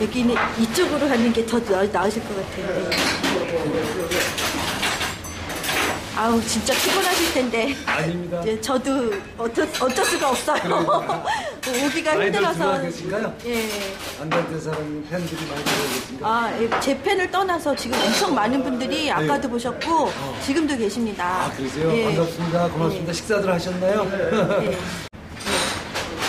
여기는 이쪽으로 하는 게 더 나으실 것 같아요. 네. 아우 진짜 피곤하실 텐데. 아닙니다. 예, 저도 어쩔, 어쩔 수가 없어요. 오기가 많이들 힘들어서. 예. 안달대 사람 팬들이 많이 들어오겠습니까? 아, 예, 제 팬을 떠나서 지금 엄청 많은 분들이 아까도 보셨고 지금도 계십니다. 네. 아, 그러세요? 예. 반갑습니다. 고맙습니다. 식사들 하셨나요?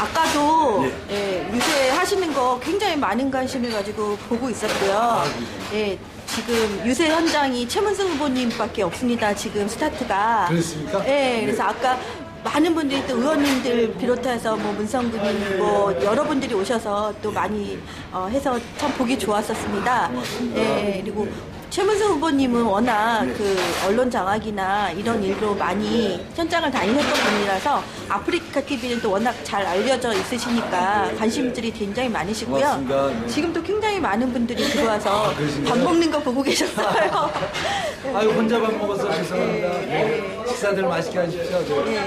예. 아까도 예. 예, 유세 하시는 거 굉장히 많은 관심을 가지고 보고 있었고요. 아, 예, 지금 유세 현장이 최문승 후보님밖에 없습니다. 지금 스타트가. 그렇습니까? 예, 그래서 네. 아까 많은 분들이 또 의원님들 비롯해서 뭐 문성근님 뭐 여러분들이 오셔서 또 많이 어, 해서 참 보기 좋았었습니다. 고맙습니다. 예, 그리고 네. 최문승 후보님은 워낙 그 언론 장악이나 이런 일로 많이 현장을 다니셨던 분이라서 아프리카 TV는 또 워낙 잘 알려져 있으시니까 관심들이 굉장히 많으시고요. 고맙습니다. 네. 지금도 굉장히 많은 분들이 들어와서 아? 밥 먹는 거 보고 계셨어요. 아유, 혼자 밥 먹어서 죄송합니다. 네. 식사들 맛있게 하십시오. 네.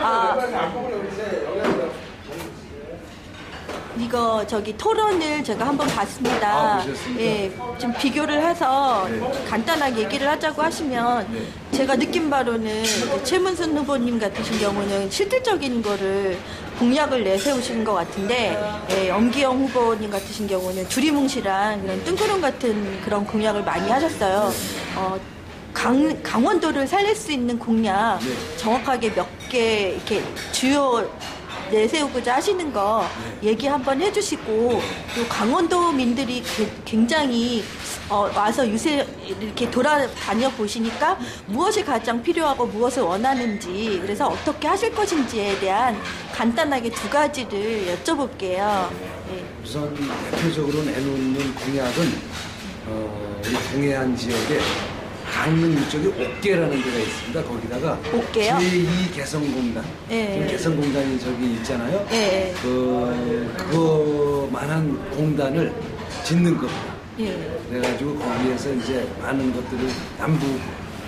아, 이거 저기 토론을 제가 한번 봤습니다. 아? 예, 좀 비교를 해서 네. 간단하게 얘기를 하자고 하시면 네. 제가 느낀 바로는 최문순 후보님 같으신 경우는 실질적인 거를 공약을 내세우시는 것 같은데 예, 엄기영 후보님 같으신 경우는 두리뭉실한 그런 뜬구름 같은 그런 공약을 많이 하셨어요. 어, 강, 강원도를 살릴 수 있는 공약 네. 정확하게 몇 개 이렇게 주요 내세우고자 하시는 거 얘기 한번 해주시고 또 강원도민들이 게- 굉장히 어, 와서 유세 이렇게 돌아다녀 보시니까 무엇이 가장 필요하고 무엇을 원하는지 그래서 어떻게 하실 것인지에 대한 간단하게 두 가지를 여쭤볼게요. 예. 우선 대표적으로 내놓는 공약은 어, 우리 동해안 지역에 강릉 이쪽에 옥계라는 데가 있습니다. 거기다가 옥계요? 제2 개성공단. 예. 지금 개성공단이 저기 있잖아요. 예. 그 그거만한 공단을 짓는 겁니다. 예. 그래가지고 거기에서 이제 많은 것들을 남북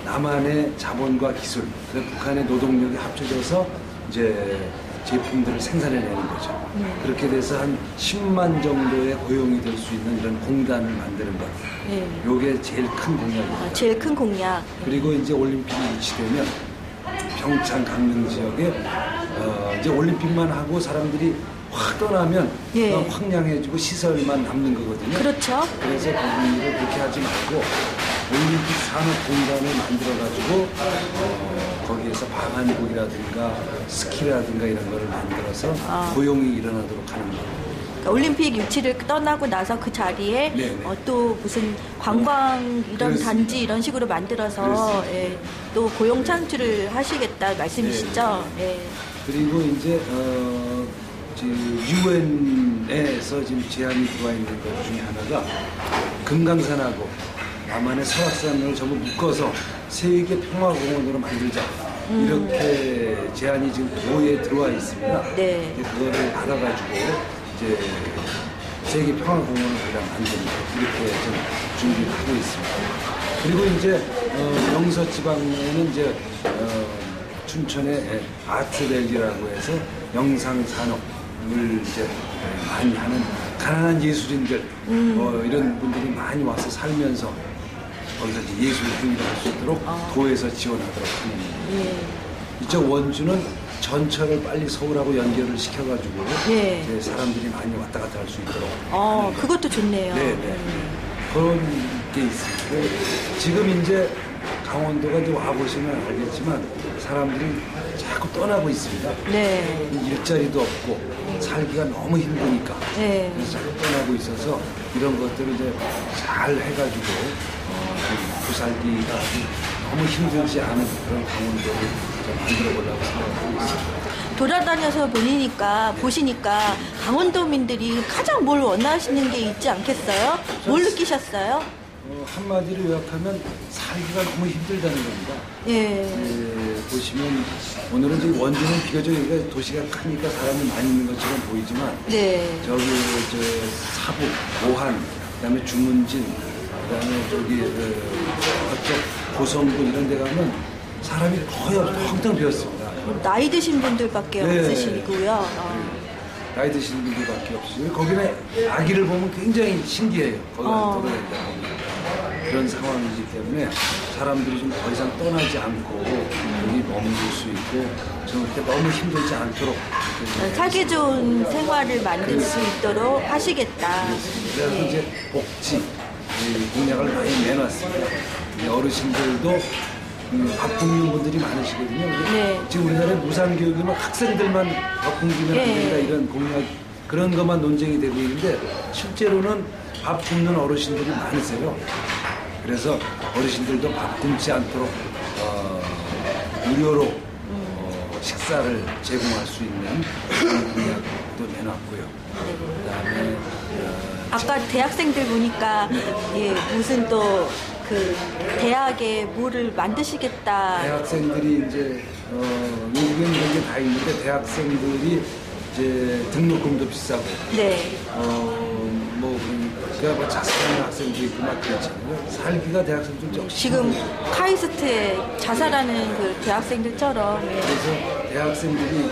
남한의 자본과 기술, 북한의 노동력이 합쳐져서 이제 제품들을 생산해내는 거죠. 그렇게 돼서 한 10만 정도의 고용이 될 수 있는 이런 공단을 만드는 것. 예. 요게 제일 큰 공약입니다. 아, 제일 큰 공약. 그리고 이제 올림픽이 유치되면 평창 강릉 지역에 어 이제 올림픽만 하고 사람들이 확 떠나면 예. 그냥 황량해지고 시설만 남는 거거든요. 그렇죠. 그래서 거기를 그렇게 하지 말고 올림픽 산업 공간을 만들어 가지고 어, 거기에서 방한복이라든가 스키라든가 이런 거를 만들어서 아. 고용이 일어나도록 하는 거. 그러니까 올림픽 유치를 떠나고 나서 그 자리에 네 네. 어, 또 무슨 관광 이런 그렇습니다. 단지 이런 식으로 만들어서. 예, 또 고용 창출을 하시겠다 말씀이시죠? 예. 그리고 이제 어, 유엔에서 지금 제안이 들어와 있는 것 중에 하나가 금강산하고 남한의 설악산을 전부 묶어서 세계 평화공원으로 만들자 이렇게 제안이 지금 도에 들어와 있습니다. 네. 그거를 받아가지고 이제 세계 평화공원을 우리가 만든다 이렇게 좀 준비를 하고 있습니다. 그리고 이제 어, 영서 지방에는 이제 어, 춘천의 아트밸리라고 해서 영상 산업을 이제 많이 하는 가난한 예술인들 어, 이런 분들이 많이 와서 살면서 거기서 이제 예술 등을 할수 있도록 도에서 지원하도록 하는 예. 이쪽 원주는 전철을 빨리 서울하고 연결을 시켜가지고 예. 이제 사람들이 많이 왔다 갔다 할 수 있도록 어, 그것도 좋네요. 네, 네. 그런 게 있습니다. 지금 이제 강원도가 이제 와보시면 알겠지만 사람들이 자꾸 떠나고 있습니다. 네. 일자리도 없고 살기가 너무 힘드니까 네. 그래서 자꾸 떠나고 있어서 이런 것들을 이제 잘 해가지고 어, 그 살기가 너무 힘들지 않은 그런 강원도를 좀 만들어 보려고 생각하고 있습니다. 돌아다녀서 보니까 보시니까 강원도민들이 가장 뭘 원하시는 게 있지 않겠어요? 뭘 느끼셨어요? 어, 한마디로 요약하면 살기가 너무 힘들다는 겁니다. 예. 예, 보시면 오늘은 지금 원주는 비교적 여기가 도시가 크니까 사람이 많이 있는 것처럼 보이지만 네. 저기 저 사북, 오한, 그다음에 주문진, 그다음에 저기 어, 저쪽 고성군 이런 데 가면 사람이 거의 없- 텅텅 비었습니다. 나이 드신 분들밖에 네. 없으시고요. 어. 나이 드신 분들밖에 없어요. 거기는 아기를 보면 굉장히 신기해요. 거기 어. 있다 그런 상황이기 때문에 사람들이 좀 더 이상 떠나지 않고 여기 머물 수 있고 저렇게 너무 힘들지 않도록 살기 좋은 생활을 만들 수 있도록 하시겠다. 그래서 네. 이제 복지 이 공약을 많이 내놨습니다. 이 어르신들도 음, 밥 굶는 분들이 많으시거든요. 네. 지금 우리나라에 무상교육이면 학생들만 밥 굶기면 안 네. 된다 이런 공약 그런 것만 논쟁이 되고 있는데 실제로는 밥 굶는 어르신들이 많으세요. 그래서 어르신들도 밥 굶지 않도록 어, 무료로 어, 식사를 제공할 수 있는 공약도 내놨고요. 그다음에 어, 아까 대학생들 보니까 예, 무슨 또 그 대학에 뭐를 만드시겠다. 대학생들이 이제 어, 외국엔 이런 게다 있는데 대학생들이 이제 등록금도 비싸고 네. 어뭐 그러니까 뭐 자살하는 학생도 있고 막 그렇잖아요. 살기가 대학생들 역시 지금 카이스트에 자살하는 그 대학생들처럼 예. 그래서 대학생들이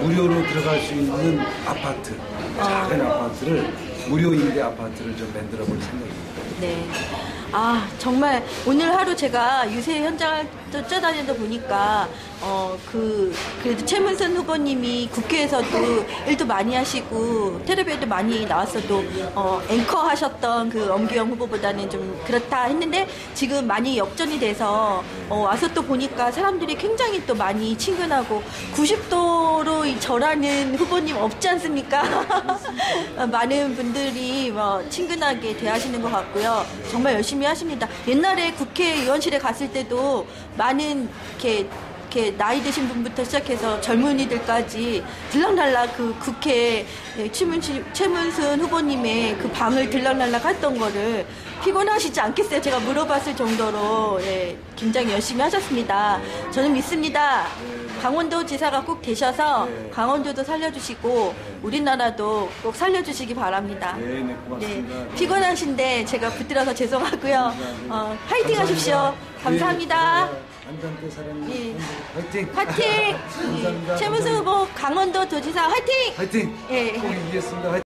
무료로 들어갈 수 있는 아파트 작은 아파트를 무료 임대 아파트를 좀 만들어 볼 생각입니다. 네. 아, 정말 오늘 하루 제가 유세 현장을 쫓아다니다 보니까, 어, 그, 그래도 최문선 후보님이 국회에서도 일도 많이 하시고, 텔레비에도 많이 나왔어도, 어, 앵커 하셨던 그 엄기영 후보보다는 좀 그렇다 했는데, 지금 많이 역전이 돼서, 어, 와서 또 보니까 사람들이 굉장히 또 많이 친근하고, 90도로 절하는 후보님 없지 않습니까? 많은 분들이 뭐 친근하게 대하시는 것 같고요. 정말 열심히 하십니다. 옛날에 국회의원실에 갔을 때도 많은 이렇게 이렇게 나이 드신 분부터 시작해서 젊은이들까지 들락날락 그 국회 최문순, 최문순 후보님의 그 방을 들락날락 했던 거를 피곤하시지 않겠어요? 제가 물어봤을 정도로 예, 굉장히 열심히 하셨습니다. 저는 믿습니다. 강원도 지사가 꼭 되셔서 네. 강원도도 살려주시고 우리나라도 꼭 살려주시기 바랍니다. 네, 네, 고맙습니다. 피곤하신데 제가 붙들어서 죄송하고요. 어, 화이팅 하십시오. 감사합니다. 안전대 사랑님 예. 화이팅! 화이팅! 감사합니다. 최문수 후보 강원도 도지사 화이팅! 화이팅! 예. 꼭 이기겠습니다. 화이팅!